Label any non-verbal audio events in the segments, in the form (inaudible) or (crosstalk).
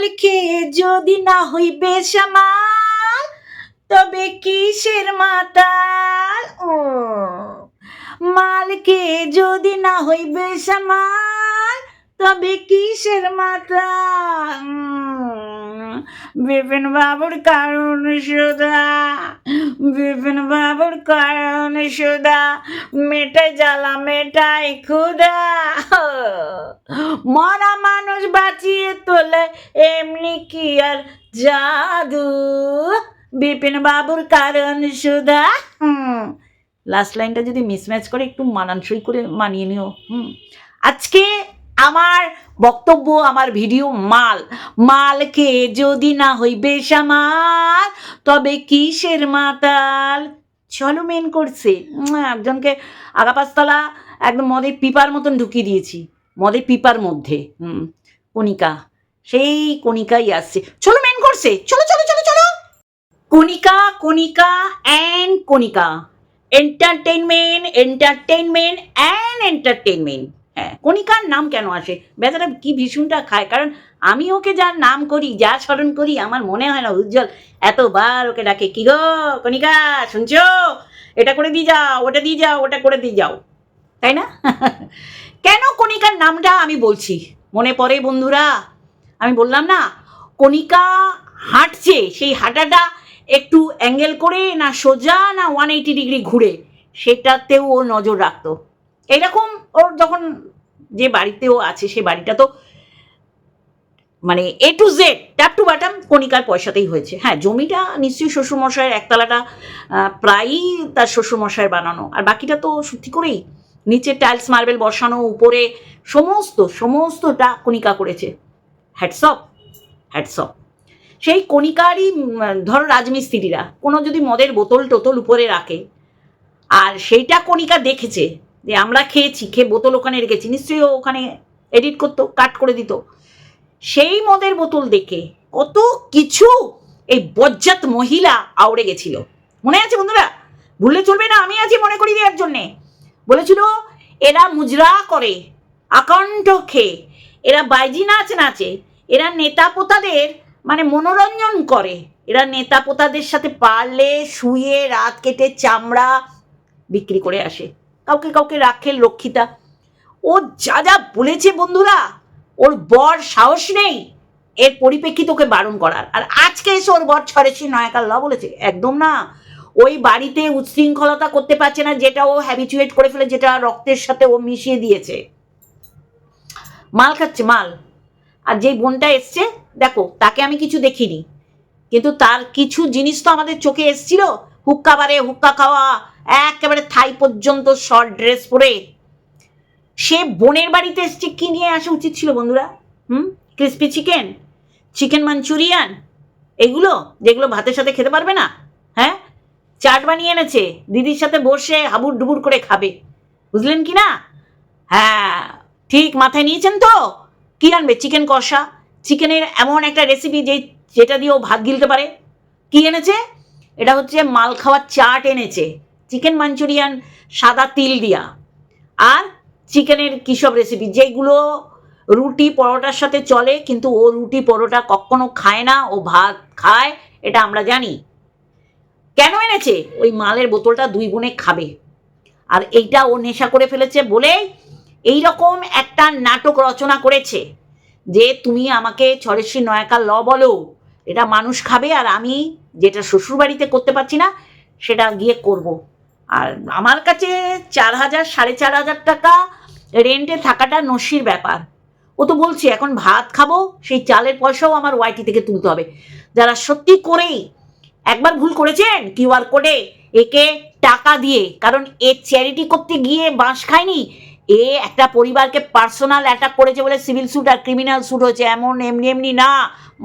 মাল খেয়ে যদি না হইবে সামাল তবে কিসের মাতাল? ও মাল খেয়ে যদি না হইবে সামাল তবে কিসের উম, বিপিন বাবুর কারণ সুদা বিপিন বাবুর কারণ সুদা মেটাই জ্বালা মেটাই ক্ষুদা মরা মানুষ বাঁচিয়ে তোলে এমনি কি আর জাদু? বিপিন বাবুর কারণ সুদা লাস্ট লাইনটা যদি মিসম্যাচ করে একটু মানানসই করে মানিয়ে নিও হুম। আজকে আমার বক্তব্য, আমার ভিডিও মাল। মালকে যদি না হইবে সামাল তবে কিসের মাতাল? চলো মেন করছে একজনকে আগা পাঁচতলা একদম মদের পিপার মতন ঢুকিয়ে দিয়েছি। মদের পিপার মধ্যে। হুম কণিকা। সেই কণিকাই আসছে। চলো মেন করছে চলো চলো চলো চলো। Kanika Kanika and Kanika. Entertainment entertainment and entertainment হ্যাঁ কণিকার নাম কেন আসে? বেচারা কি ভীষণটা খায়? কারণ আমি ওকে যার নাম করি, যা স্মরণ করি, আমার মনে হয় না উজ্জ্বল এতবার ওকে ডাকে, কি গো কণিকা, শুনছো? এটা করে দিয়ে যাও, ওটা দিয়ে যাও, ওটা করে দিয়ে যাও। তাই না? (laughs) কেন কণিকার নামটা আমি বলছি? মনে পড়ে বন্ধুরা? আমি বললাম না, কণিকা হাঁটছে, সেই হাঁটাটা একটু অ্যাঙ্গেল করে না সোজা না ওয়ান এইটি ডিগ্রি ঘুরে, সেটাতেও ও নজর রাখতো। এইরকম ওর যখন যে বাড়িতেও আছে, সে বাড়িটা তো মানে A to Z top to bottom কণিকার পয়সাতেই হয়েছে। হ্যাঁ জমিটা নিশ্চয়ই শ্বশুরমশাইয়ের একতলাটা প্রায়ই তার শ্বশুরমশাইয়ের বানানো। আর বাকিটা তো সত্যি করেই নিচে টাইলস মার্বেল বসানো, উপরে সমস্ত, সমস্তটা কণিকা করেছে। হ্যাটসঅপ হ্যাটসঅপ সেই কণিকারই ধরো রাজমিস্ত্রিরা, কোনো যদি মদের বোতল টোতল উপরে রাখে, আর সেইটা কণিকা দেখেছে যে আমরা খেয়েছি, খেয়ে বোতল ওখানে রেখেছি, নিশ্চয়ই ওখানে এডিট করতো কাট করে দিত। সেই মদের বোতল দেখে কত কিছু এই বজ্জাত মহিলা আউড়ে গেছিল। মনে আছে বন্ধুরা? ভুললে চলবে না, আমি আছি মনে করি দেওয়ার জন্যে। বলেছিল, এরা মুজরা করে আকণ্ঠ খেয়ে, এরা বাইজি নাচ নাচে, এরা নেতা পোতাদের মানে মনোরঞ্জন করে, এরা নেতা পোতাদের সাথে পারলে, শুয়ে, রাত কেটে চামড়া বিক্রি করে আসে। কাউকে কাউকে রাখে লক্ষ্মীতা ও যা যা বলেছে বন্ধুরা, ওর বর সাহস নেই, এর পরিপ্রেক্ষিত ওকে বারণ করার। আর আজকে এসে ওর বর ছড়েছি নয়াকাল্লা বলেছে, একদম না। ওই বাড়িতে উচ্ছৃঙ্খলতা করতে পারছে না, যেটা ও হ্যাবিচুয়েট করে ফেলে, যেটা রক্তের সাথে ও মিশিয়ে দিয়েছে। মাল খাচ্ছে, মাল। আর যেই বোনটা এসছে, দেখো, তাকে আমি কিছু দেখিনি। কিন্তু তার কিছু জিনিস তো আমাদের চোখে এসছিল, হুক্কা বারে হুক্কা খাওয়া একেবারে থাই পর্যন্ত শর্ট ড্রেস পরে সে বোনের বাড়িতে এসছে, কি নিয়ে আসা উচিত ছিল বন্ধুরা? হুম? ক্রিসপি চিকেন চিকেন মাঞ্চুরিয়ান এগুলো যেগুলো ভাতের সাথে খেতে পারবে না হ্যাঁ? চাট বানিয়ে এনেছে, দিদির সাথে বসে হাবুর ডুবুর করে খাবে, বুঝলেন কি না? হ্যাঁ ঠিক মাথায় নিয়েছেন তো? কি আনবে চিকেন কষা? চিকেনের এমন একটা রেসিপি যে যেটা দিয়ে ও ভাত গিলতে পারে। কি এনেছে? এটা হচ্ছে মাল খাওয়ার চাট এনেছে। চিকেন মাঞ্চুরিয়ান সাদা তিল দিয়া। আর চিকেনের কী সব রেসিপি যেগুলো রুটি পরোটার সাথে চলে, কিন্তু ও রুটি পরোটা কখনো খায় না, ও ভাত খায়, এটা আমরা জানি। কেন এনেছে? ওই মালের বোতলটা দুই বোনে খাবে। আর এইটা ও নেশা করে ফেলেছে বলেই এই রকম একটা নাটক রচনা করেছে, যে তুমি আমাকে ছরেশ্রী নয়াকা ল বলো, এটা মানুষ খাবে, আর আমি যেটা শ্বশুরবাড়িতে করতে পারছি না, সেটা গিয়ে করব। আর আমার কাছে চার হাজার, সাড়ে চার হাজার টাকা রেন্টে থাকাটা নসির ব্যাপার। ও তো বলছে, এখন ভাত খাব, সেই চালের পয়সাও আমার ওয়াইটি থেকে তুলতে হবে। যারা সত্যি করেই একবার ভুল করেছেন কিউআর কোডে একে টাকা দিয়ে, কারণ এ চ্যারিটি করতে গিয়ে বাঁশ খায়নি, এ একটা পরিবারকে পার্সোনাল অ্যাটাক করেছে বলে সিভিল স্যুট আর ক্রিমিনাল স্যুট হয়েছে, এমন এমনি এমনি না,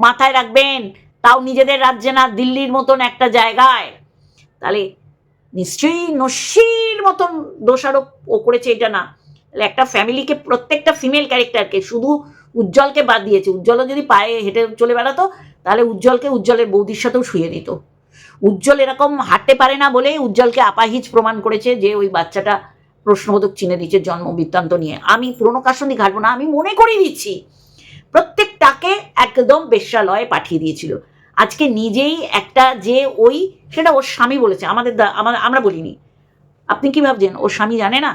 মাথায় রাখবেন, তাও নিজেদের রাজ্যে না, দিল্লির মতন একটা জায়গায়। তাহলে নিশ্চয়ই নস্যির মতন দোষারোপ ও করেছে এটা না। একটা ফ্যামিলিকে প্রত্যেকটা ফিমেল ক্যারেক্টারকে শুধু উজ্জ্বলকে বাদ দিয়েছে। উজ্জ্বলও যদি পায়ে হেঁটে চলে বেড়াতো, তাহলে উজ্জ্বলকে উজ্জ্বলের বৌদির সাথেও শুয়ে দিত। উজ্জ্বল এরকম হাঁটতে পারে না বলেই উজ্জ্বলকে আপাহিজ প্রমাণ করেছে যে ওই বাচ্চাটা প্রশ্নবোধক চিনে দিচ্ছে জন্ম বৃত্তান্ত নিয়ে। আমি পুরনো কাসন্দি ঘাটবো না, আমি মনে করিয়ে দিচ্ছি। প্রত্যেকটাকে একদম বেশ্যালয়ে পাঠিয়ে দিয়েছিল। আজকে নিজেই একটা যে ওই, সেটা ওর স্বামী বলেছে, আমাদের আমরা বলিনি। আপনি কি ভাবছেন? ওর স্বামী জানে না?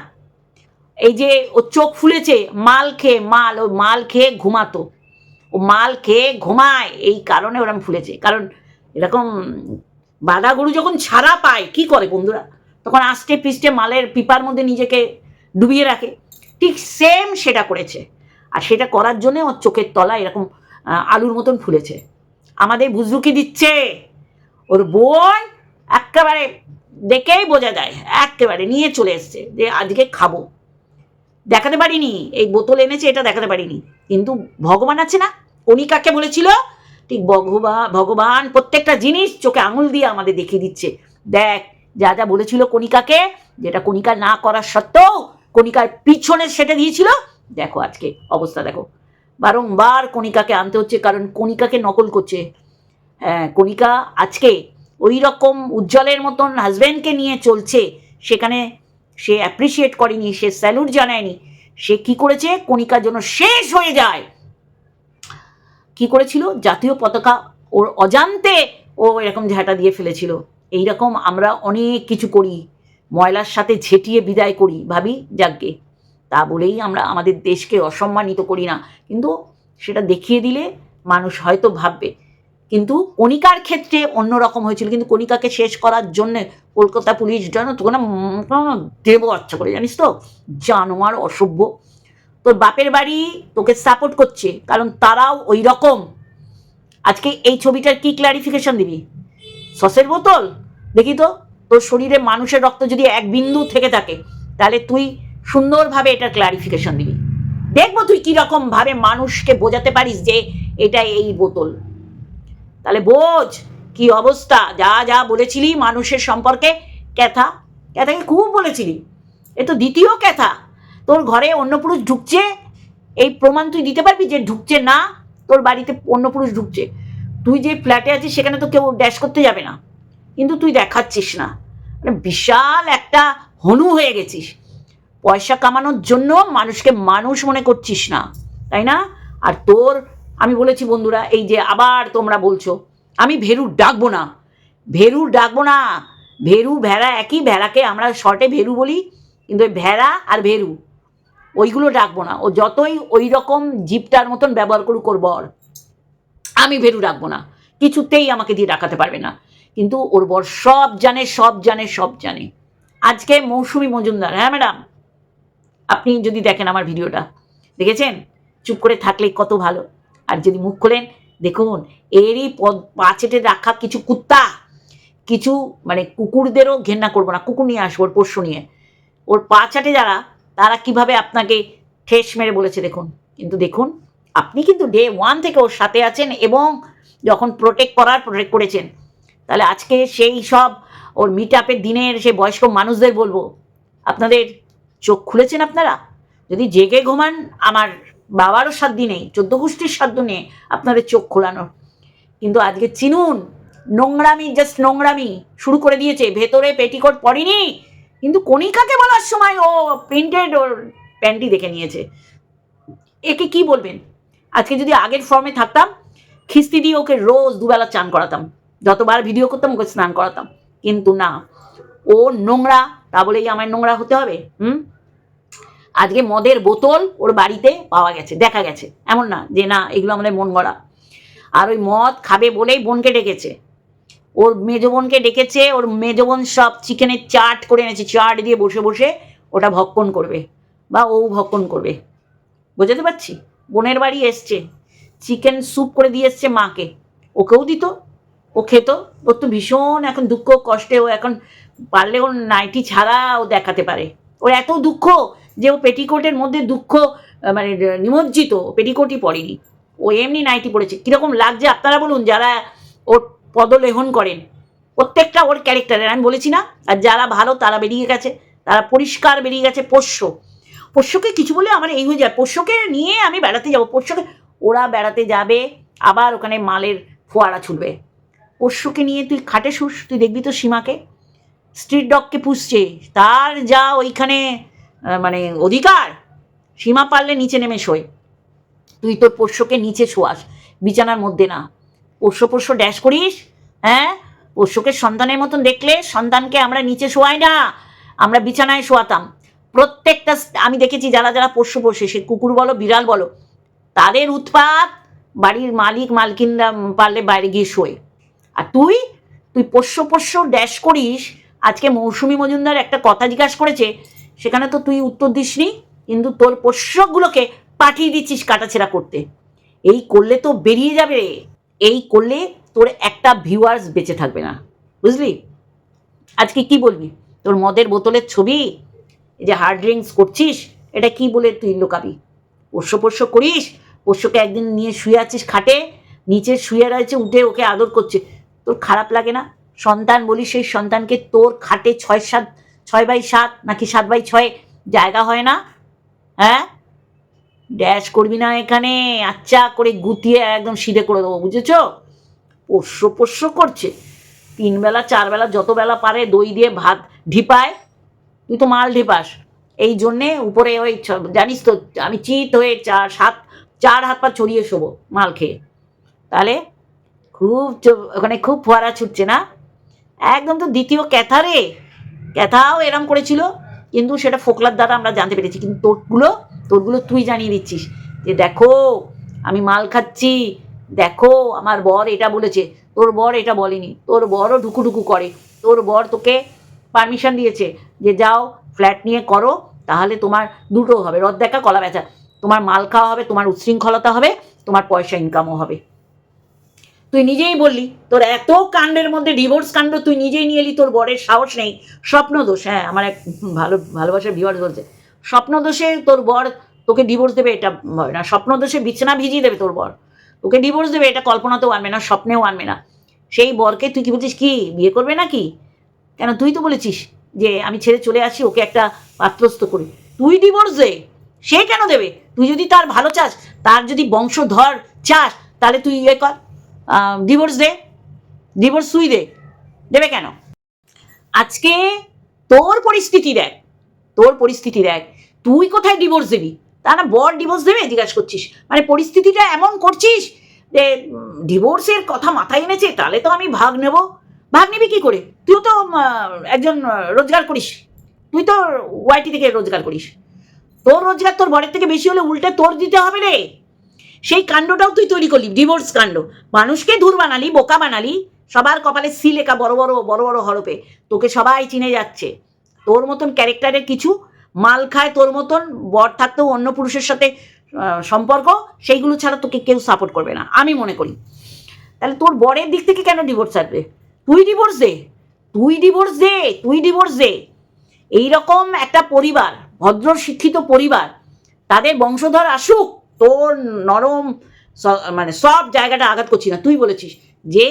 এই যে ও চোখ ফুলেছে, মাল খেয়ে, মাল, ও মাল খেয়ে ঘুমাতো। ও মাল খেয়ে ঘুমায়, এই কারণে ওরম ফুলেছে। কারণ এরকম বাঁধা গরু যখন ছাড়া পায়, কি করে বন্ধুরা? তখন আষ্টে পৃষ্ঠে মালের পিপার মধ্যে নিজেকে ডুবিয়ে রাখে। ঠিক সেম সেটা করেছে। আর সেটা করার জন্য ওর চোখের তলা এরকম আলুর মতন ফুলেছে। আমাদের বুজরুকি দিচ্ছে। ওর বোন একেবারে দেখেই বোঝা যায়, একেবারে নিয়ে চলে এসছে যে আজকে খাব। দেখাতে পারিনি, এই বোতল এনেছে, এটা দেখাতে পারিনি। কিন্তু ভগবান আছে না? কণিকাকে বলেছিল? ঠিক ভগবান ভগবান প্রত্যেকটা জিনিস চোখে আঙুল দিয়ে আমাদের দেখিয়ে দিচ্ছে। দেখ, যা যা বলেছিল কণিকাকে, যেটা কণিকা না করার সত্ত্বেও কণিকার পিছনে সেটা দিয়েছিল, দেখো আজকে অবস্থা দেখো। বারংবার কণিকাকে আনতে হচ্ছে, কারণ কণিকাকে নকল করছে। হ্যাঁ কণিকা আজকে ওই রকম উজ্জ্বলের মতন হাজব্যান্ডকে নিয়ে চলছে, সেখানে সে অ্যাপ্রিসিয়েট করেনি, সে স্যালুট জানায়নি। সে কি করেছে? কণিকার জন্য শেষ হয়ে যায়। কি করেছিল? জাতীয় পতাকা ওর অজান্তে ও এরকম ঝাঁটা দিয়ে ফেলেছিল। এই রকম আমরা অনেক কিছু করি, ময়লার সাথে ঝেঁটিয়ে বিদায় করি। ভাবি যাজ্ঞে তা বলেই আমরা আমাদের দেশকে অসম্মানিত করি না। কিন্তু সেটা দেখিয়ে দিলে মানুষ হয়তো ভাববে। কিন্তু কণিকার ক্ষেত্রে অন্যরকম হয়েছিল। কিন্তু কণিকাকে শেষ করার জন্য কলকাতা পুলিশ জানো তোকে না উম, দেবো আচ্ছা করে জানিস তো? জানোয়ার অসভ্য। তোর বাপের বাড়ি তোকে সাপোর্ট করছে কারণ তারাও ওই রকম। আজকে এই ছবিটার কি ক্লারিফিকেশন দিবি? সসের বোতল? দেখি তো তোর শরীরে মানুষের রক্ত যদি এক বিন্দু থেকে থাকে তাহলে তুই সুন্দরভাবে এটা ক্লারিফিকেশন দিবি। দেখব তুই কীরকম ভাবে মানুষকে বোঝাতে পারিস যে এটা এই বোতল। তাহলে বোঝ কি অবস্থা। যা যা বলেছিলি মানুষের সম্পর্কে, ক্যাথা। ক্যাথাকে খুব বলেছিলি। এ তো দ্বিতীয় ক্যাথা। তোর ঘরে অন্য পুরুষ ঢুকছে, এই প্রমাণ তুই দিতে পারবি যে ঢুকছে না, তোর বাড়িতে অন্য পুরুষ ঢুকছে। তুই যে ফ্ল্যাটে আছিস, সেখানে তো কেউ ড্যাশ করতে যাবে না। কিন্তু তুই দেখাচ্ছিস না। মানে বিশাল একটা হনু হয়ে গেছিস। পয়সা কামানোর জন্য মানুষকে মানুষ মনে করছিস না, তাই না? আর তোর, আমি বলেছি বন্ধুরা, এই যে আবার তোমরা বলছো, আমি ভেরু ডাকবো না ভেরু ডাকবো না, ভেরু ভেড়া একই ভেড়াকে আমরা শর্টে ভেরু বলি, কিন্তু ভেড়া আর ভেরু, ওইগুলো ডাকবো না, ও যতই ওই রকম জিপটার মতন ব্যবহার করুক ওর বর, আমি ভেরু ডাকবো না, কিছুতেই আমাকে দিয়ে ডাকাতে পারবে না, কিন্তু ওর বর সব জানে সব জানে সব জানে। আজকে মৌসুমি মজুমদার হ্যাঁ ম্যাডাম? আপনি যদি দেখেন আমার ভিডিওটা, দেখেছেন? চুপ করে থাকলে কত ভালো। আর যদি মুখ খোলেন, দেখুন, এরই পদ, পাচেটে রাখা কিছু কুত্তা, কিছু মানে কুকুরদেরও ঘেন্না করব না, কুকুর নিয়ে আসব ওর পোষ্য নিয়ে। ওর পা চাটে যারা, তারা কীভাবে আপনাকে ঠেস মেরে বলেছে দেখুন। কিন্তু দেখুন, আপনি কিন্তু ডে ওয়ান থেকে ওর সাথে আছেন এবং যখন প্রোটেক্ট করার প্রোটেক্ট করেছেন, তাহলে আজকে সেই সব ওর মিট আপের দিনের সেই বয়স্ক মানুষদের বলব, আপনাদের চোখ খুলেছেন আপনারা? যদি জেগে ঘুমান, আমার বাবারও সাধ্য নেই, চোদ্দ গোষ্ঠীর সাধ্য নেই আপনাদের চোখ খোলানোর। কিন্তু আজকে চিনুন, নোংরামি জাস্ট নোংরামি শুরু করে দিয়েছে, ভেতরে পেটিকোট পড়েনি কিন্তু কণিকাকে বলার সময় ও প্রিন্টেড ওর প্যান্টি দেখে নিয়েছে। একে কি বলবেন? আজকে যদি আগের ফর্মে থাকতাম, খিস্তি দিয়ে ওকে রোজ দুবেলা চান করাতাম। যতবার ভিডিও করতাম, ওকে স্নান করাতাম। কিন্তু না, ও নোংরা তা বলেই আমার নোংরা হতে হবে, হুম? আজকে মদের বোতল ওর বাড়িতে পাওয়া গেছে, দেখা গেছে। এমন না যে না, এগুলো আমাদের মন গড়া। আর ওই মদ খাবে বলেই বোনকে ডেকেছে। ওর মেজো বোনকে ডেকেছে, ওর মেজো বোন সব চিকেনের চাট করে এনেছে, চাট দিয়ে বসে বসে ওটা ভক্ষণ করবে। বা ও ভক্ষণ করবে। বোঝাতে পারছি? বোনের বাড়ি এসছে। চিকেন স্যুপ করে দিয়ে এসছে মাকে। ওকেও দিত, ও খেত। ওর তো ভীষণ এখন দুঃখ, কষ্টে ও এখন পারলে ওর নাইটি ছাড়া ও দেখাতে পারে। ওর এত দুঃখ যে ও পেটিকোটের মধ্যে দুঃখ মানে নিমজ্জিত পেটিকোটই পড়েনি ও এমনি নাইটি পড়েছে কীরকম লাগছে আপনারা বলুন, যারা ওর পদলেহন করেন। প্রত্যেকটা ওর ক্যারেক্টারের আমি বলেছি না, আর যারা ভালো তারা বেরিয়ে গেছে, তারা পরিষ্কার বেরিয়ে গেছে পোষ্য। পোষ্যকে কিছু বলে আমার এই হয়ে যায়। পোষ্যকে নিয়ে আমি বেড়াতে যাব। পোষ্যকে, ওরা বেড়াতে যাবে, আবার ওখানে মালের ফোয়ারা ছুটবে পোষ্যকে নিয়ে তুই খাটে শুস, তুই দেখবি তো সীমাকে। স্ট্রিট ডগকে পুষছে, তার যা ওইখানে মানে অধিকার, সীমা পারলে নিচে নেমে শোয়। তুই তোর পোষ্যকে নিচে শোয়াস, বিছানার মধ্যে না। পোষ্য পোষ্য ড্যাশ করিস হ্যাঁ? পোষ্যকে সন্তানের মতন দেখলে সন্তানকে আমরা নিচে শোয়াই না, আমরা বিছানায় শোয়াতাম। প্রত্যেকটা আমি দেখেছি যারা যারা পোষ্য পোষে, সে কুকুর বলো, বিড়াল বলো, তাদের উৎপাত বাড়ির মালিক, মালকিনরা পারলে বাইরে গিয়ে শোয়। আর তুই তুই পোষ্য পোষ্য ড্যাশ করিস আজকে মৌসুমি মজুমদার একটা কথা জিজ্ঞাসা করেছে, সেখানে তো তুই উত্তর দিসনি, কিন্তু তোর পোষ্যগুলোকে পাঠিয়ে দিচ্ছিস কাটাছেড়া করতে। এই করলে তো বেরিয়ে যাবে এই করলে তোর একটা ভিউয়ার্স বেঁচে থাকবে না। বুঝলি? আজকে কি বলবি? তোর মদের বোতলের ছবি, এই যে হার্ড ড্রিঙ্কস করছিস, এটা কি বলে তুই লোকাবি? পোষ্য পোষ্য করিস, পোষ্যকে একদিন নিয়ে শুয়ে আছিস খাটে, নিচে শুয়ে রয়েছে, উঠে ওকে আদর করছে। তোর খারাপ লাগে না? সন্তান বলি, সেই সন্তানকে তোর খাটে ছয় সাত, ছয় বাই সাত, নাকি সাত বাই ছয়, জায়গা হয় না? হ্যাঁ? ড্যাশ করবি না এখানে আচ্ছা করে গুতিয়ে একদম সিধে করে দেবো, বুঝেছ? পোষ্য পোষ্য করছে। তিন বেলা, চার বেলা, যত বেলা পারে দই দিয়ে ভাত ঢিপায়, তুই তো মাল ঢিপাস। এই জন্যে উপরে ওই জানিস তো, আমি চিত হয়ে চার সাত, চার হাত পা ছড়িয়ে শোবো মাল খেয়ে। তাহলে খুব ওখানে খুব ফোয়ারা ছুটছে না? একদম তো দ্বিতীয় ক্যাথা রে ক্যাথাও এরম করেছিল, কিন্তু সেটা ফোকলার দ্বারা আমরা জানতে পেরেছি। কিন্তু তোরগুলো তোরগুলো তুই জানিয়ে দিচ্ছিস যে দেখো, আমি মাল খাচ্ছি, দেখো, আমার বর এটা বলেছে, তোর বর এটা বলেনি, তোর বরও ঢুকুঢুকু করে, তোর বর তোকে পারমিশন দিয়েছে যে যাও ফ্ল্যাট নিয়ে করো, তাহলে তোমার দুটো হবে রদ দেখা কলা বেচা তোমার মাল খাওয়া হবে, তোমার উচ্ছৃঙ্খলতা হবে, তোমার পয়সা ইনকামও হবে। তুই নিজেই বললি, তোর এত কাণ্ডের মধ্যে ডিভোর্স কাণ্ড তুই নিজেই নিয়ে এলি, তোর বরের সাহস নেই। স্বপ্ন দোষ হ্যাঁ আমার এক ভালো, ভালোবাসার ভিউয়ার্স বলছে। স্বপ্ন দোষে তোর বর তোকে ডিভোর্স দেবে, এটা না। স্বপ্ন দোষে বিছানা ভিজিয়ে দেবে তোর বর। তোকে ডিভোর্স দেবে, এটা কল্পনাতেও আনবে না, স্বপ্নেও আনবে না। সেই বরকে তুই কি বলছিস, কি, বিয়ে করবে নাকি? কেন, তুই তো বলেছিস যে আমি ছেড়ে চলে আসি, ওকে একটা পাত্রস্থ করি। তুই ডিভোর্স দে, সে কেন দেবে? তুই যদি তার ভালো চাস, তার যদি বংশধর চাস, তাহলে তুই ইয়ে কর। ডিভোর্স দে ডিভোর্স তুই দে দেবে কেন? আজকে তোর পরিস্থিতি দেখ। তোর পরিস্থিতি দেখ। তুই কোথায় ডিভোর্স দিবি? তা না, বর ডিভোর্স দেবে, জিজ্ঞাসা করছিস। মানে পরিস্থিতিটা এমন করছিস যে ডিভোর্সের কথা মাথায় এনেছে, তাহলে তো আমি ভাগ নেব। ভাগ নিবি কি করে? তুইও তো একজন রোজগার করিস। তুই তো ওয়াইটি থেকে রোজগার করিস। তোর রোজগার তোর বরের থেকে বেশি হলে উল্টে তোর দিতে হবে রে। সেই কাণ্ডটাও তুই তৈরি করলি ডিভোর্স কাণ্ড। মানুষকে ধুর বানালি, বোকা বানালি, সবার কপালে সি লেখা বড় বড় বড় বড় হরপে। তোকে সবাই চিনে যাচ্ছে। তোর মতন ক্যারেক্টারের কিছু মাল খায়, তোর মতন বর থাকতেও অন্য পুরুষের সাথে সম্পর্ক, সেইগুলো ছাড়া তোকে কেউ সাপোর্ট করবে না, আমি মনে করি। তাহলে তোর বরের দিক থেকে কেন ডিভোর্স আসবে? তুই ডিভোর্স দে, তুই ডিভোর্স দে, তুই ডিভোর্স দে। এইরকম একটা পরিবার, ভদ্র শিক্ষিত পরিবার, তাদের বংশধর আসুক তোর নরম মানে সব জায়গাটা আঘাত করছি না। তুই বলেছিস যে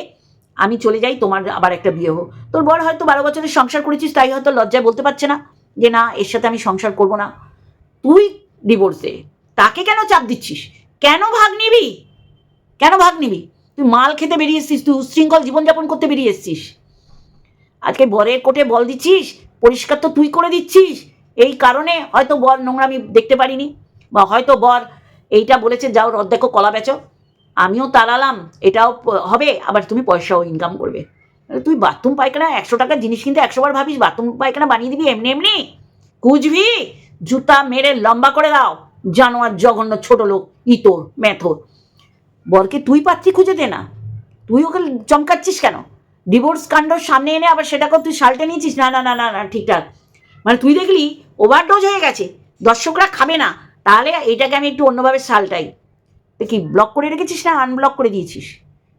আমি চলে যাই, তোমার আবার একটা বিয়ে হোক। তোর বর হয়তো বারো বছরের সংসার করেছিস, তাই হয়তো লজ্জায় বলতে পারছে না যে না, এর সাথে আমি সংসার করব না। তুই ডিভোর্স তাকে কেন চাপ দিচ্ছিস? কেন ভাগ নিবি? কেন ভাগ নিবি? তুই মাল খেতে বেরিয়ে এসছিস, তুই উচ্ছৃঙ্খল জীবনযাপন করতে বেরিয়ে এসছিস। আজকে বরের কোটে বল দিচ্ছিস, পরিষ্কার তো তুই করে দিচ্ছিস। এই কারণে হয়তো বর নোংরামি দেখতে পারিনি, বা হয়তো বর এইটা বলেছে, যাও রদ দেখো, কলা বেচো। আমিও তাড়ালাম, এটাও হবে, আবার তুমি পয়সাও ইনকাম করবে। তুই বাথরুম পায়খানা, একশো টাকার জিনিস কিনতে একশো বার ভাবিস, বাথরুম পায়খানা বানিয়ে দিবি এমনি এমনি? কুজবি, জুতা মেরে লম্বা করে দাও, জানোয়ার জঘন্য ছোট লোক, ইতর, মেথর। বরকে তুই পাত্রী খুঁজে দে না, তুই ওকে চমকাচ্ছিস কেন? ডিভোর্স কাণ্ড সামনে এনে আবার সেটাকে তুই সালটে নিয়েছিস? না না না না না, ঠিকঠাক। মানে তুই দেখলি ওভারডোজ হয়ে গেছে, দর্শকরা খাবে না তাহলে এটাকে আমি একটু অন্যভাবে সালটাই। কি ব্লক করে রেখেছিস না আনব্লক করে দিয়েছিস?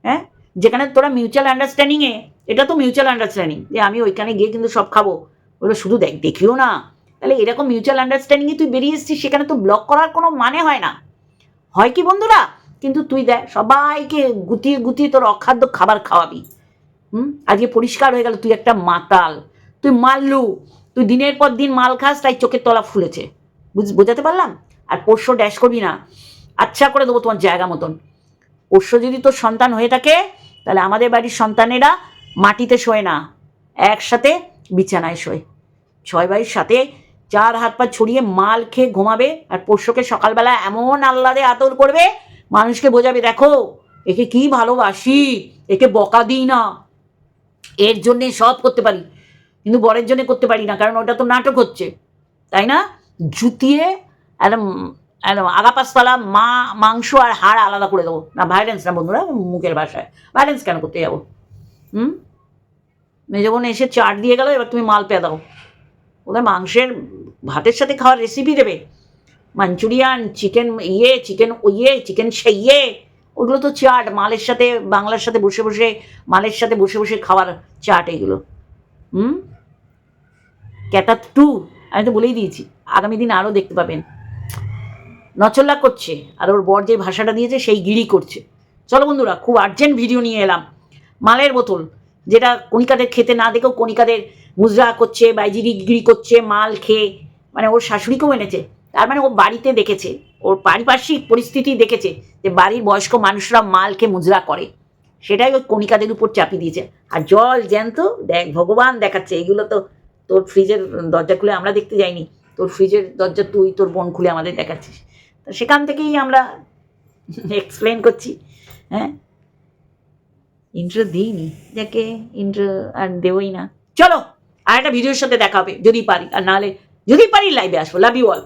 হ্যাঁ? যেখানে তোরা মিউচুয়াল আন্ডারস্ট্যান্ডিংয়ে এটা তো মিউচুয়াল আন্ডারস্ট্যান্ডিং যে আমি ওইখানে গিয়ে কিন্তু সব খাব। ওগুলো শুধু দেখ, দেখিও না। তাহলে এরকম মিউচুয়াল আন্ডারস্ট্যান্ডিংয়ে তুই বেরিয়ে এসছিস, সেখানে তো ব্লক করার কোনো মানে হয় না। হয় কি বন্ধুরা? কিন্তু তুই দেখ, সবাইকে গুটিয়ে গুটিয়ে তোর অখাদ্য খাবার খাওয়াবি। হুম? আজকে পরিষ্কার হয়ে গেল, তুই একটা মাতাল, তুই মারলু তুই দিনের পর দিন মাল খাস, তাই চোখের তলা ফুলেছে। বুঝ, বোঝাতে পারলাম? আর পোষ্য ড্যাশ করবি না। আচ্ছা করে দেবো তোমার জায়গা মতন। পোষ্য যদি তোর সন্তান হয়ে থাকে, তাহলে আমাদের বাড়ির সন্তানেরা মাটিতে শোয় না। একসাথে বিছানায় শোয়। ছয় বাড়ির সাথে চার হাত পা ছড়িয়ে মাল খেয়ে ঘুমাবে আর পোষ্যকে সকালবেলা এমন আহ্লাদে আতর করবে, মানুষকে বোঝাবে, দেখো, একে কি ভালোবাসি, একে বকা দিই না। এর জন্যে সব করতে পারি, কিন্তু বরের জন্য করতে পারি না, কারণ ওটা তো নাটক হচ্ছে। তাই না? জুতিয়ে একদম একদম আগাপাশতলা মা, মাংস আর হাড় আলাদা করে দেবো। না ভাইলেন্স না বন্ধুরা, মুখের ভাষায়। ভাইলেন্স কেন করতে যাব? হুম? মেজো এসে চাট দিয়ে গেল, এবার তুমি মাল পেয়ে দাও। ওদের মাংসের ভাতের সাথে খাওয়ার রেসিপি দেবে। মাঞ্চুরিয়ান চিকেন ইয়ে চিকেন ইয়ে চিকেন সেইয়ে। ওগুলো তো চাট, মালের সাথে, বাংলার সাথে বসে বসে, মালের সাথে বসে বসে খাওয়ার চাট এগুলো। হুম? ক্যাটার টু আমি তো বলেই দিয়েছি। আগামী দিন আরও দেখতে পাবেন। নচল্লা করছে, আর ওর বর যে ভাষাটা দিয়েছে সেই গিরি করছে। চলো বন্ধুরা, খুব আর্জেন্ট ভিডিও নিয়ে এলাম। মালের বোতল, যেটা কণিকাদের খেতে না দেখেও কণিকাদের মুজরা করছে, বাইজিরি গিরি করছে, মাল খেয়ে মানে ওর শাশুড়িকেও এনেছে। তার মানে ও বাড়িতে দেখেছে, ওর পারিপার্শ্বিক পরিস্থিতি দেখেছে যে বাড়ির বয়স্ক মানুষরা মাল খেয়ে মুজরা করে। সেটাই ওই কণিকাদের উপর চাপিয়ে দিয়েছে। আর জল জ্যান্ত, দেখ, ভগবান দেখাচ্ছে। এগুলো তো তোর ফ্রিজের দরজা খুলে আমরা দেখতে যাইনি। তোর ফ্রিজের দরজা তুই, তোর বোন খুলে আমাদের দেখাচ্ছিস। তো সেখান থেকেই আমরা এক্সপ্লেন করছি হ্যাঁ? ইন্ট্রো দিইনি, যাকে ইন্ট্রো আর দেবই না। চলো আর একটা ভিডিওর সাথে দেখা হবে, যদি পারি। আর নাহলে যদি পারি লাইভে আসব। Love you all